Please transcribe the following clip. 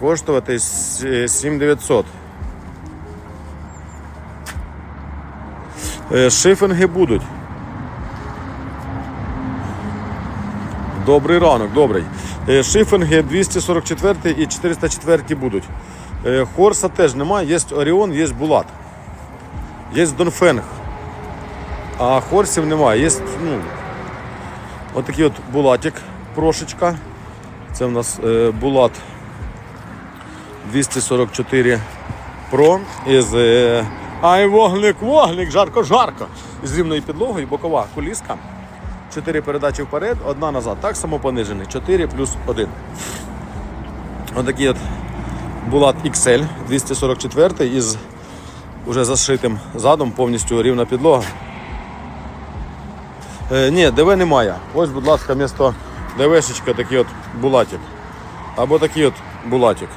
коштувати 7900. Е, Шифинги будуть. Добрий ранок, добрий. Е, Шифинги 244 і 404 будуть. Е, Хорса теж немає, є Оріон, є Булат. Є Донфенг. А хорсів немає. Є ну, отакий от булатик, прошечка. Це в нас булат 244 Pro із. Е, ай, вогник, вогник, жарко, жарко. З рівною підлогою, бокова куліска. Чотири передачі вперед, одна назад. Так само понижений. 4 плюс 1. Отакий от Булат XL 244 із уже зашитим задом, повністю рівна підлога. Е, ні, ДВ немає. Ось, будь ласка, місто ДВшечка такий от булатик. Або такий от булатик.